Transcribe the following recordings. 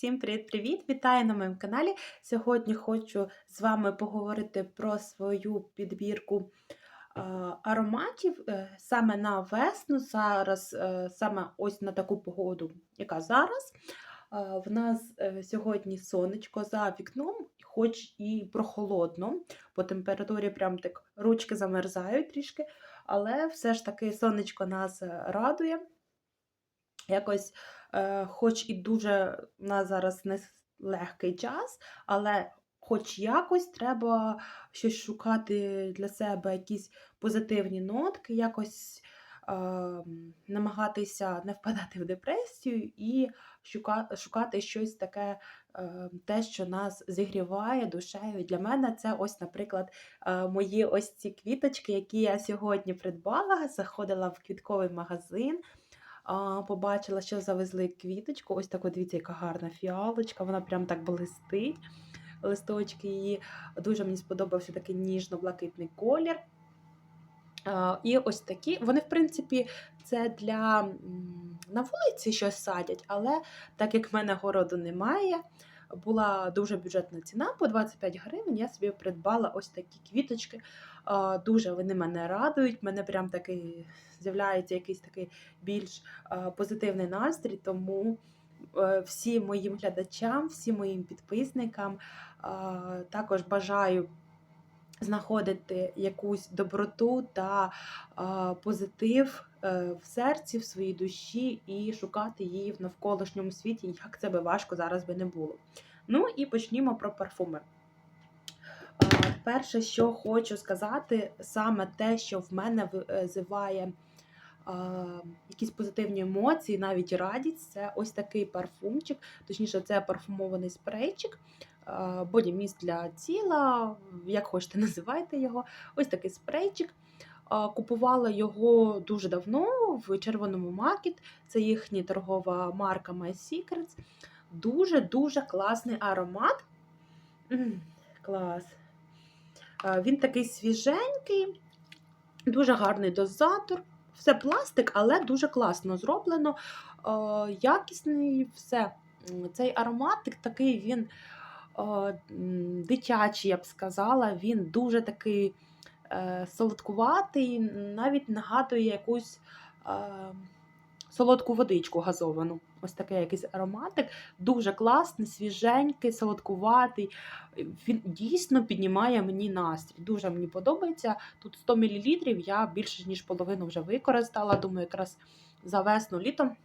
Всім привіт-привіт! Вітаю на моєму каналі. Сьогодні хочу з вами поговорити про свою підбірку е, ароматів е, саме на весну, зараз, е, саме ось на таку погоду, яка зараз. В нас сьогодні сонечко за вікном, хоч і прохолодно, по температурі прям так ручки замерзають трішки, але все ж таки сонечко нас радує. Якось, хоч і дуже в нас зараз не легкий час, але хоч якось треба щось шукати для себе, якісь позитивні нотки, якось е, намагатися не впадати в депресію і шука- шукати щось таке, е, те, що нас зігріває душею. Для мене це ось, наприклад, е, мої ось ці квіточки, які я сьогодні придбала, заходила в квітковий магазин. Побачила, що завезли квіточку. Ось таку, дивіться, яка гарна фіалочка. Вона прям так блистить. Листочки її дуже мені сподобався такий ніжно-блакитний колір. І ось такі. Вони, в принципі, це для на вулиці щось садять, але так як в мене городу немає, була дуже бюджетна ціна по 25 гривень. Я собі придбала ось такі квіточки. Дуже вони мене радують. Мене прям такий з'являється якийсь такий більш позитивний настрій. Тому е, всім моїм глядачам, всім моїм підписникам також бажаю знаходити якусь доброту та позитив в серці, в своїй душі і шукати її в навколишньому світі, як це би важко зараз би не було. Ну і почнімо про парфуми. Перше, що хочу сказати, саме те, що в мене визиває а, якісь позитивні емоції, навіть радість, це ось такий парфумчик, точніше, це парфумований спрейчик, боді міст для тіла, як хочете, називайте його. Ось такий спрейчик. Купувала його дуже давно в червоному маркет. Це їхня торгова марка My Secrets. Дуже-дуже класний аромат. Клас. Він такий свіженький, дуже гарний дозатор. Все пластик, але дуже класно зроблено. Якісний все. Цей ароматик такий він дитячий, я б сказала. Він дуже такий солодкуватий, навіть нагадує якусь е, солодку водичку газовану. Ось такий якийсь ароматик. Дуже класний, свіженький, солодкуватий. Він дійсно піднімає мені настрій. Дуже мені подобається. Тут 100 мл, я більше ніж половину вже використала. Думаю, якраз за весну літом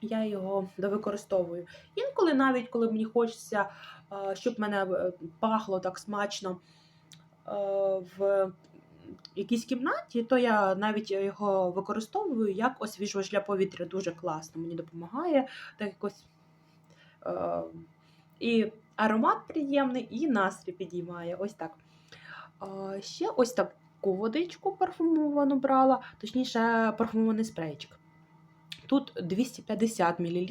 я його довикористовую. Інколи, навіть коли мені хочеться, е, щоб мене е, пахло так смачно е, в якійсь кімнаті, то я навіть його використовую як освіжувач для повітря. Дуже класно мені допомагає. Так якось е, і аромат приємний, і настрій підіймає. Ось так. Ще ось таку водичку парфумовану брала, точніше, парфумований спрейчик. Тут 250 мл.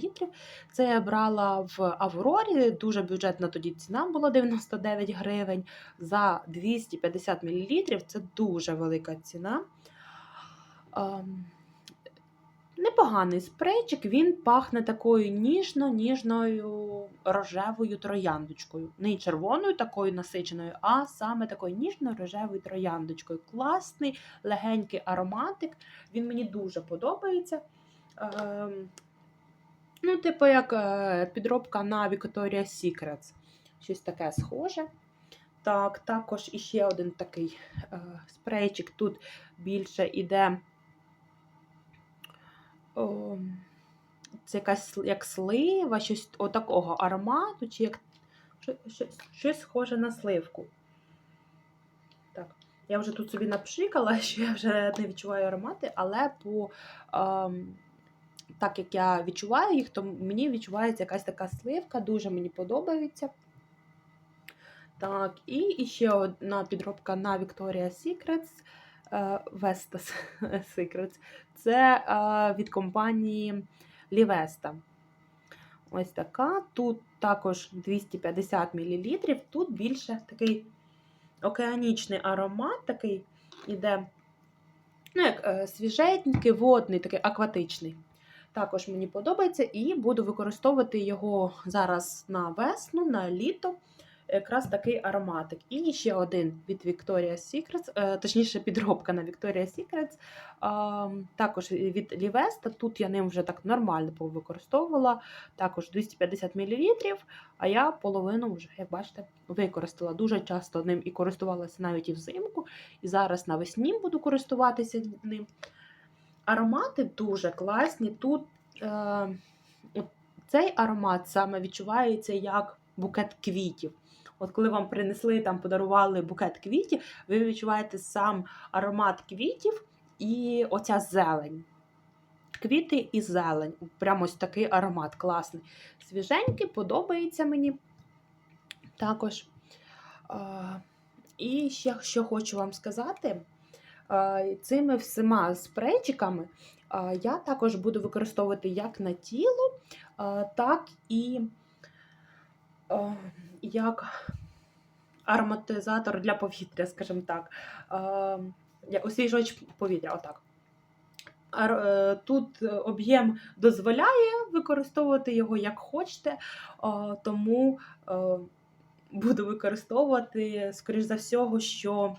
Це я брала в Аврорі. Дуже бюджетна тоді ціна була 99 гривень. За 250 мл. Це дуже велика ціна. Ем, Непоганий спрейчик, він пахне такою ніжно-ніжною рожевою трояндочкою. Не червоною такою насиченою, а саме такою ніжно-рожевою трояндочкою. Класний, легенький ароматик. Він мені дуже подобається. Ем, ну, типу, як е, підробка на Victoria's Secrets. Щось таке схоже. Так, також іще один такий е, спрейчик. Тут більше іде. О, це якась як слива, щось отакого аромату, чи як щось, щось, схоже на сливку. Так, я вже тут собі напшикала, що я вже не відчуваю аромати, але по ем, так як я відчуваю їх, то мені відчувається якась така сливка, дуже мені подобається. Так, і ще одна підробка на Victoria's Secrets. е, Vestas Secrets. Це е, від компанії Livesta. Ось така. Тут також 250 мл. Тут більше такий океанічний аромат, такий іде, ну, як е, свіженький, водний, такий акватичний. Також мені подобається, і буду використовувати його зараз на весну, на літо. Якраз такий ароматик. І ще один від Victoria's Secret, е, точніше, підробка на Victoria's Secret. Також від Livesta. Тут я ним вже так нормально повикористовувала. Також 250 мл, а я половину вже, як бачите, використала. Дуже часто ним і користувалася навіть і взимку. І зараз навесні буду користуватися ним. Аромати дуже класні. Тут е, цей аромат саме відчувається як букет квітів. От коли вам принесли там, подарували букет квітів, ви відчуваєте сам аромат квітів і оця зелень. Квіти і зелень. Прямо ось такий аромат класний. Свіженький, подобається мені також. Е, і ще що хочу вам сказати, цими всіма спрейчиками я також буду використовувати як на тіло, так і як ароматизатор для повітря, скажімо так. Освіжувач повітря, отак. Е, Тут об'єм дозволяє використовувати його як хочете, тому буду використовувати, скоріш за всього, що.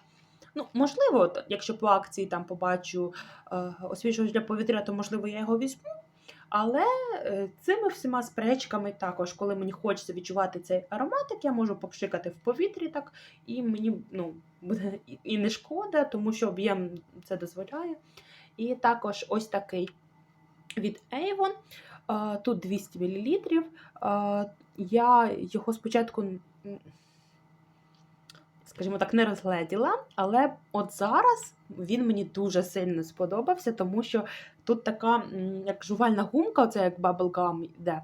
Ну, можливо, якщо по акції там побачу е, освіжувач для повітря, то можливо я його візьму. Але е, цими всіма спречками також, коли мені хочеться відчувати цей ароматик, я можу попшикати в повітрі так, і мені ну, буде і- не шкода, тому що об'єм це дозволяє. І також ось такий від Avon. е, Тут 200 мл. Я його спочатку, скажімо так, не розгледіла, але от зараз він мені дуже сильно сподобався, тому що тут така як жувальна гумка, оце як bubblegum йде.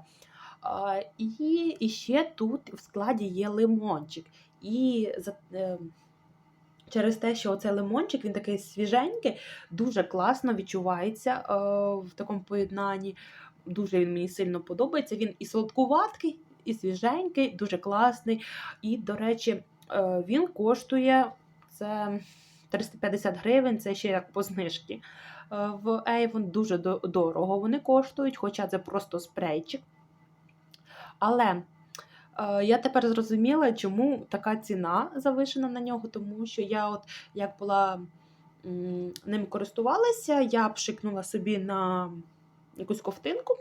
І, і ще тут в складі є лимончик. І за, е, через те, що оцей лимончик, він такий свіженький, дуже класно відчувається е, в такому поєднанні. Дуже він мені сильно подобається. Він і сладкуватий, і свіженький, дуже класний. І, до речі, він коштує це 350 гривень, це ще як по знижці. Е, В Avon дуже дорого вони коштують, хоча це просто спрейчик. Але е, я тепер зрозуміла, чому така ціна завишена на нього, тому що я, от як була ним користувалася, я пшикнула собі на якусь ковтинку,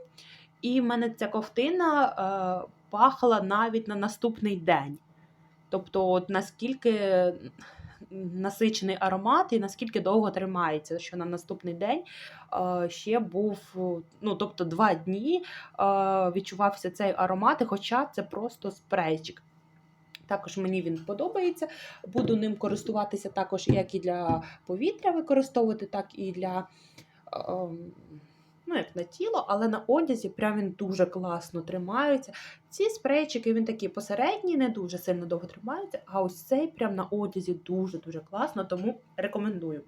і в мене ця ковтина е, пахла навіть на наступний день. Тобто, от наскільки насичений аромат і наскільки довго тримається, що на наступний день ще був, ну тобто два дні відчувався цей аромат, і хоча це просто спрейчик. Також мені він подобається. Буду ним користуватися також як і для повітря використовувати, так і для ем, ну, як на тіло, але на одязі прям він дуже класно тримається. Ці спрейчики він такі посередні, не дуже сильно довго тримаються, а ось цей прям на одязі дуже-дуже класно, тому рекомендую.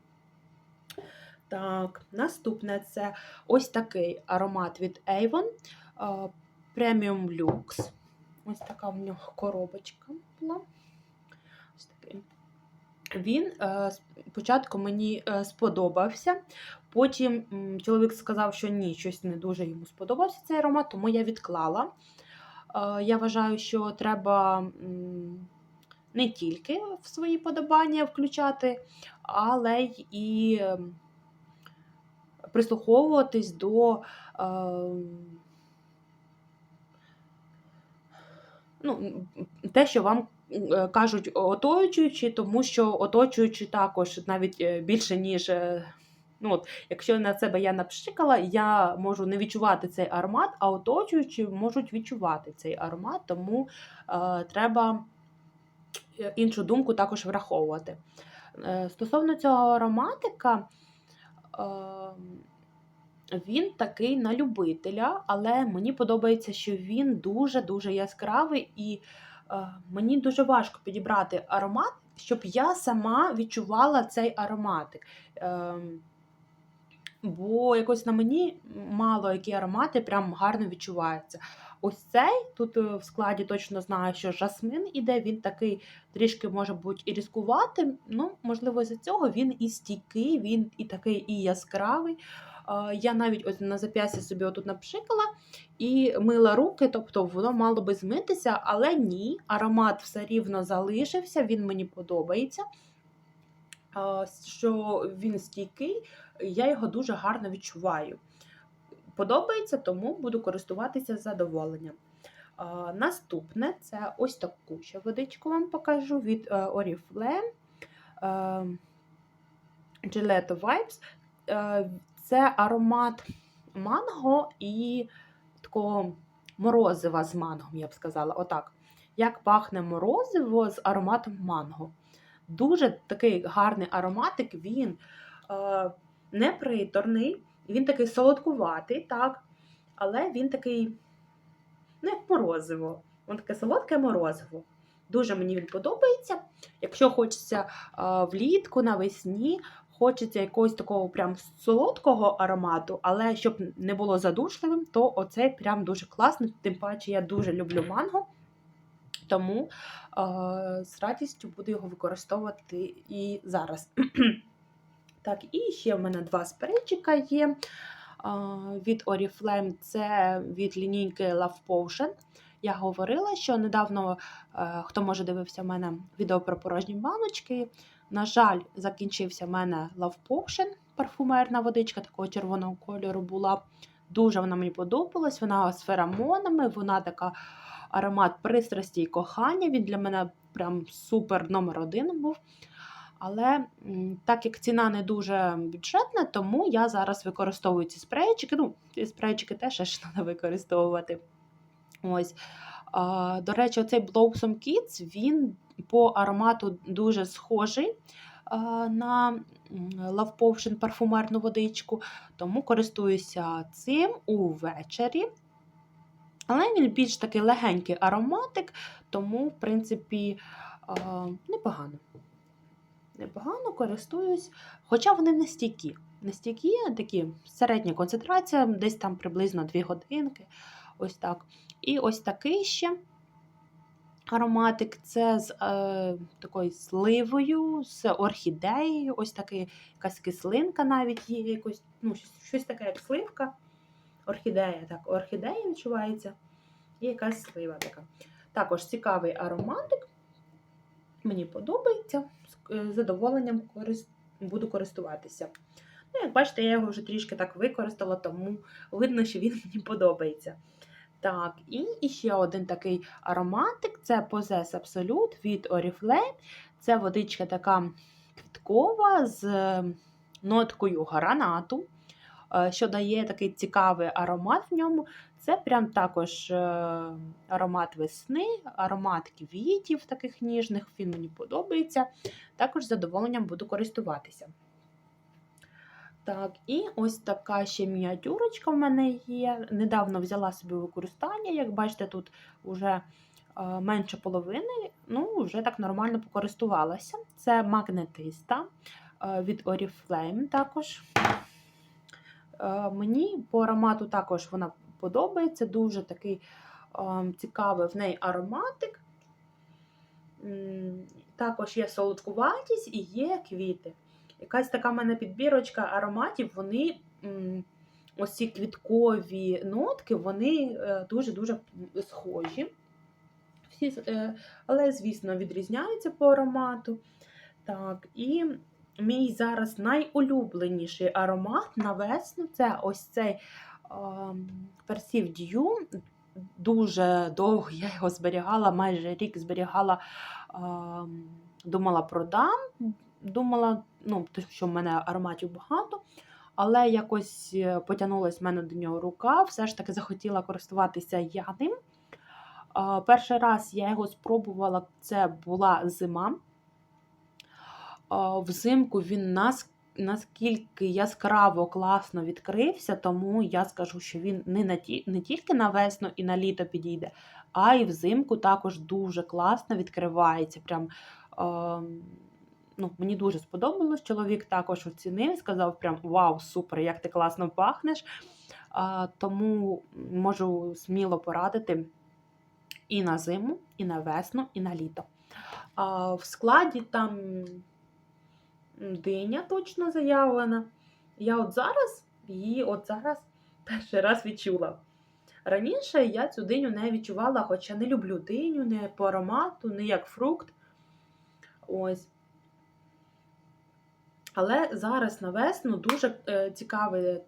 Так, наступне це ось такий аромат від Avon Premium Lux. Ось така в нього коробочка була. Він е, спочатку мені е, сподобався. Потім чоловік сказав, що ні, щось не дуже йому сподобався цей аромат, тому я відклала. Е, я вважаю, що треба не тільки в свої подобання включати, але й і ем, прислуховуватись до. ем, ну, те, що вам кажуть оточуючі, тому що оточуючі також навіть е, більше, ніж. е, Ну, от, якщо на себе я напшикала, я можу не відчувати цей аромат, а оточуючі можуть відчувати цей аромат, тому е, треба е, іншу думку також враховувати. Е, стосовно цього ароматика, е, він такий на любителя, але мені подобається, що він дуже-дуже яскравий, і е, мені дуже важко підібрати аромат, щоб я сама відчувала цей ароматик. Е, бо якось на мені мало які аромати прям гарно відчуваються. Ось цей тут е, в складі точно знаю, що жасмин іде, він такий трішки може бути і різкуватим. Ну, можливо, з-за цього він і стійкий, він і такий і яскравий. Е, Я навіть ось на зап'ясті собі отут напшикала і мила руки, тобто воно мало би змитися, але ні, аромат все рівно залишився, він мені подобається. Е, Що він стійкий, я його дуже гарно відчуваю. Подобається, тому буду користуватися задоволенням. Наступне це ось таку ще водичку вам покажу від е, Oriflame е, Gelato Vibes. Е, це аромат манго і такого морозива з мангом, я б сказала. Отак. Як пахне морозиво з ароматом манго. Дуже такий гарний ароматик, він е, не приторний, він такий солодкуватий, так, але він такий ну, як морозиво. Воно таке солодке морозиво. Дуже мені він подобається. Якщо хочеться а, влітку, навесні, хочеться якогось такого прям солодкого аромату, але щоб не було задушливим, то оцей прям дуже класний. Тим паче я дуже люблю манго. Тому а, з радістю буду його використовувати і зараз. так, і ще в мене два спрейчика є від Oriflame, це від лінійки Love Potion. Я говорила, що недавно, е, хто може дивився в мене відео про порожні баночки. На жаль, закінчився в мене Love Potion, парфумерна водичка такого червоного кольору була. Дуже вона мені подобалась. Вона з феромонами, вона така аромат пристрасті і кохання. Він для мене прям супер номер один був. Але так як ціна не дуже бюджетна, тому я зараз використовую ці спрейчики. Ну, ці спрейчики теж ще треба використовувати. Ось. До речі, оцей Blossom Kids, він по аромату дуже схожий на Love Potion парфумерну водичку, тому користуюся цим увечері. Але він більш такий легенький ароматик, тому, в принципі, непогано непогано користуюсь, хоча вони не стійкі. Не стійкі, такі середня концентрація, десь там приблизно 2 годинки. Ось так. І ось такий ще ароматик це з е, такою сливою, з орхідеєю, ось такий якась кислинка навіть є, якось, ну, щось таке, як сливка. Орхідея, так, орхідея відчувається. І якась слива така. Також цікавий ароматик. Мені подобається, з е, задоволенням буду користуватися. Ну, Як бачите, я його вже трішки так використала, тому видно, що він мені подобається. Так, і ще один такий ароматик це Possess Absolute від Oriflame. Це водичка така квіткова з ноткою гранату, е, що дає такий цікавий аромат в ньому. Це прям також е, аромат весни, аромат квітів таких ніжних, він мені подобається. Також задоволенням буду користуватися. Так, і ось така ще мініатюрочка в мене є. Недавно взяла собі використання, як бачите, тут вже е, менше половини, ну, вже так нормально покористувалася. Це магнетиста е, від Oriflame також. Мені по аромату також вона подобається. Дуже такий е, цікавий в неї ароматик. Також є солодкуватість і є квіти. Якась така в мене підбірочка ароматів, вони ось ці квіткові нотки, вони дуже-дуже схожі. Всі, е, Але, звісно, відрізняються по аромату. Так, І мій зараз найулюбленіший аромат на весну це ось цей персів дію. Дуже довго я його зберігала, майже рік зберігала, думала продам. Думала, ну, що в мене ароматів багато, але якось е, потягнулася в мене до нього рука, все ж таки захотіла користуватися я ним. Перший раз я його спробувала, це була зима. Взимку він наскільки яскраво класно відкрився, тому я скажу, що він не на ті, не тільки на весну і на літо підійде, а й взимку також дуже класно відкривається. Прям, е, ну, Мені дуже сподобалось. Чоловік також оцінив, сказав: прям Вау, супер, як ти класно пахнеш. Е, тому можу сміло порадити і на зиму, і на весну, і на літо. А В складі там диня точно заявлена. Я от зараз її от зараз перший раз відчула. Раніше я цю диню не відчувала, хоча не люблю диню, не по аромату, не як фрукт. Ось. Але зараз на весну дуже е, цікавий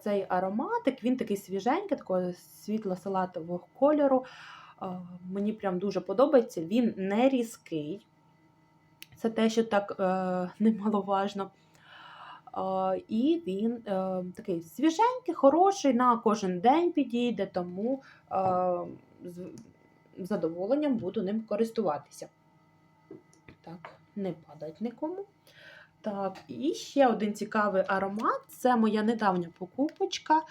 цей ароматик. Він такий свіженький, такого світло-салатового кольору. Е, мені прям дуже подобається. Він не різкий. Це те, що так е, немаловажно. Е, і він е, такий свіженький, хороший, на кожен день підійде, тому е, з задоволенням буду ним користуватися. Так, не падать нікому. Так, і ще один цікавий аромат це моя недавня покупочка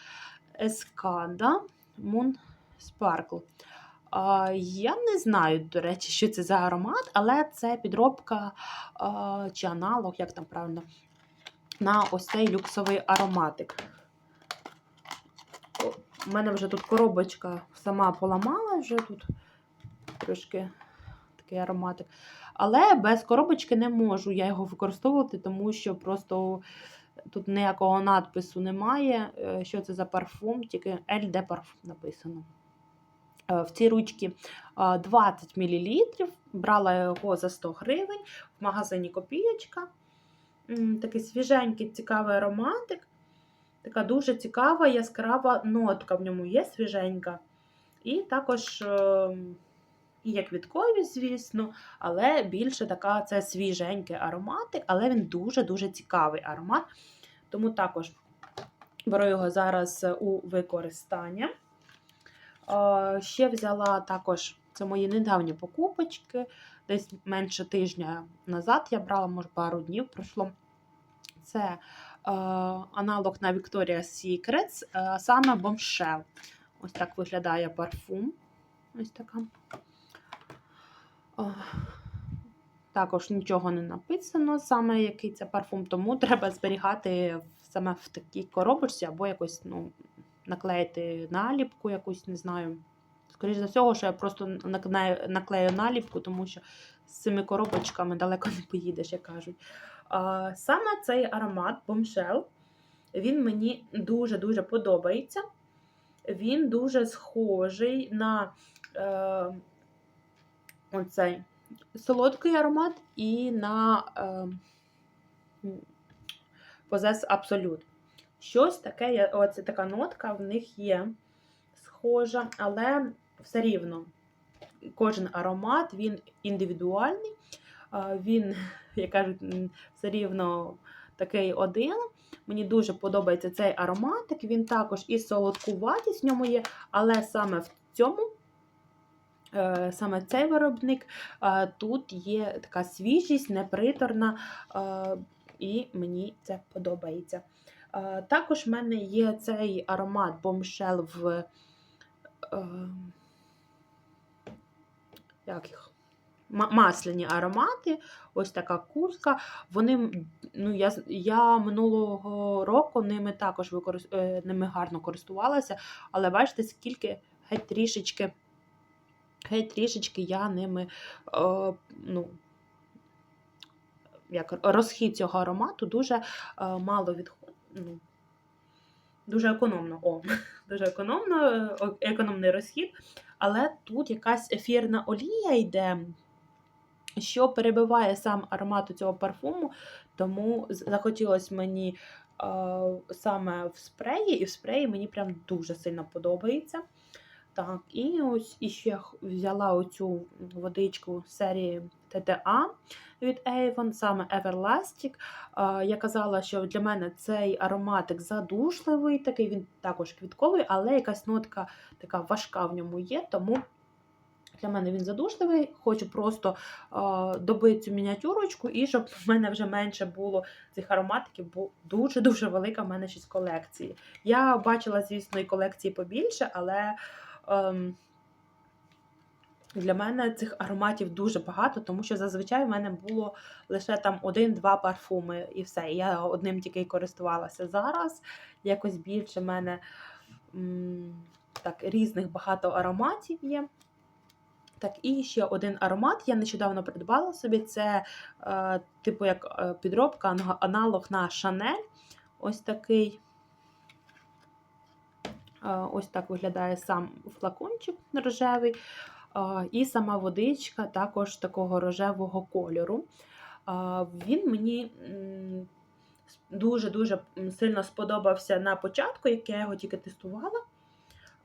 Ескада Moon Sparkle. А, Я не знаю, до речі, що це за аромат, але це підробка а, чи аналог, як там правильно, на ось цей люксовий ароматик. У мене вже тут коробочка сама поламала, вже тут трошки такий ароматик. Але без коробочки не можу я його використовувати, тому що просто тут ніякого надпису немає. е, Що це за парфум, тільки LD Parfum написано. Е, В цій ручці е, 20 мл. Брала його за 100 гривень в магазині Копієчка. Такий свіженький, цікавий ароматик. Така дуже цікава, яскрава нотка в ньому є свіженька. І також і є квіткові, звісно, але більше така це свіженький ароматик, але він дуже-дуже цікавий аромат. Тому також беру його зараз у використання. Ще взяла також це мої недавні покупочки. Десь менше тижня назад я брала, може, пару днів пройшло. Це е, аналог на Victoria's Secrets, е, саме Bombshell. Ось так виглядає парфум. Ось така. Також нічого не написано, саме який це парфум, тому треба зберігати саме в такій коробочці або якось ну, наклеїти наліпку, якусь, не знаю. Скоріше за всього, що я просто наклею наліпку, тому що з цими коробочками далеко не поїдеш, як кажуть. Саме цей аромат Bombshell, він мені дуже-дуже подобається. Він дуже схожий на е, оцей солодкий аромат і на е, Possess Absolute. Щось таке, оце така нотка в них є схожа, але все рівно кожен аромат він індивідуальний, він, як кажуть, все рівно такий один. Мені дуже подобається цей ароматик. Він також і солодкуватість в ньому є, але саме в цьому, е, саме цей виробник, е, тут є така свіжість, неприторна, е, і мені це подобається. Е, Також в мене є цей аромат Bombshell в. е, Як їх? Масляні аромати, ось така куртка. Вони, ну, я, я минулого року ними також використ... е, ними гарно користувалася, але бачите, скільки геть трішечки, геть трішечки я ними е, ну, як розхід цього аромату дуже е, мало відходить. Ну, дуже економно. О, дуже економно, е, економний розхід. Але тут якась ефірна олія йде, що перебиває сам аромат цього парфуму, тому захотілося мені е, саме в спреї, і в спреї мені прям дуже сильно подобається. Так, і ось іще взяла оцю водичку серії TTA від Avon, саме Everlasting. Е, Я казала, що для мене цей ароматик задушливий, такий він також квітковий, але якась нотка така важка в ньому є, тому для мене він задушливий. Хочу просто добити цю мініатюрочку, і щоб в мене вже менше було цих ароматиків, бо дуже-дуже велика в мене щось колекції. Я бачила, звісно, і колекції побільше, але. Ем, для мене цих ароматів дуже багато, тому що зазвичай в мене було лише там один-два парфуми і все. І я одним тільки й користувалася. Зараз якось більше в мене так, різних багато ароматів є. Так, і ще один аромат я нещодавно придбала собі. Це, е, типу, як е, підробка, аналог на Шанель. Ось такий. Ось так виглядає сам флакончик рожевий. І сама водичка також такого рожевого кольору. Він мені дуже-дуже сильно сподобався на початку, як я його тільки тестувала.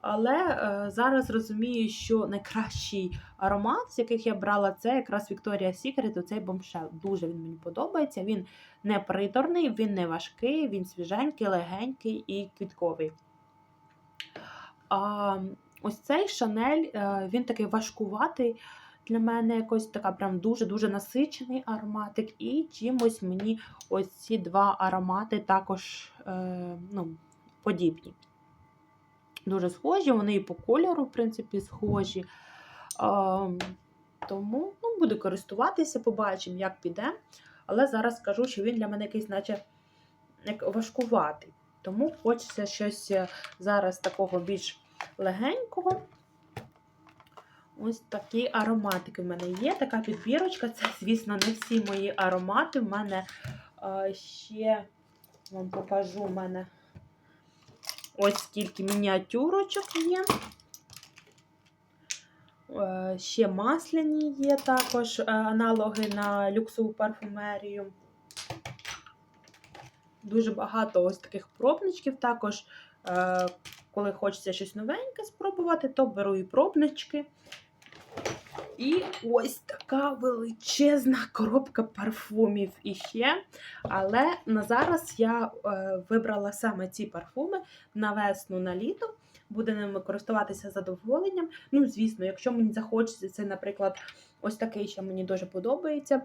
Але е, зараз розумію, що найкращий аромат, з яких я брала, це якраз Victoria's Secret, оцей бомшел. Дуже він мені подобається. Він не приторний, він не важкий, він свіженький, легенький і квітковий. А ось цей Шанель, е, він такий важкуватий. Для мене якось така прям дуже-дуже насичений ароматик. І чимось мені ось ці два аромати також е, ну, подібні. Дуже схожі, вони і по кольору, в принципі, схожі. Е, тому ну, буду користуватися, побачимо, як піде. Але зараз скажу, що він для мене якийсь, наче як важкуватий. Тому хочеться щось е, зараз такого більш легенького. Ось такі ароматики в мене є. Така підбірочка. Це, звісно, не всі мої аромати. У мене а, ще вам покажу у мене ось скільки мініатюрочок є. Е, ще масляні є також е, аналоги на люксову парфумерію. Дуже багато ось таких пробничків також. Е, коли хочеться щось новеньке спробувати, то беру і пробнички. І ось така величезна коробка парфумів іще. Але на зараз я е, вибрала саме ці парфуми на весну, на літо. Буде ними користуватися задоволенням. Ну, звісно, якщо мені захочеться, це, наприклад, ось такий, що мені дуже подобається.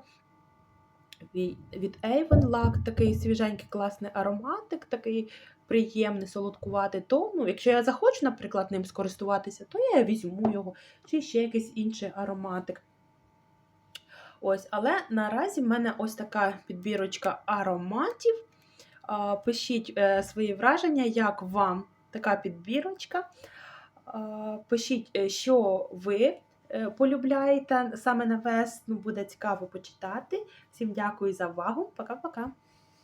Від Avon Lac, такий свіженький класний ароматик, такий приємний, солодкуватий, то ну, якщо я захочу, наприклад, ним скористуватися, то я візьму його, чи ще якийсь інший ароматик. Ось, Але наразі в мене ось така підбірочка ароматів. Пишіть е, свої враження, як вам така підбірочка. Пишіть, е, що ви полюбляєте саме на весну, буде цікаво почитати. Всім дякую за увагу. Пока-пока!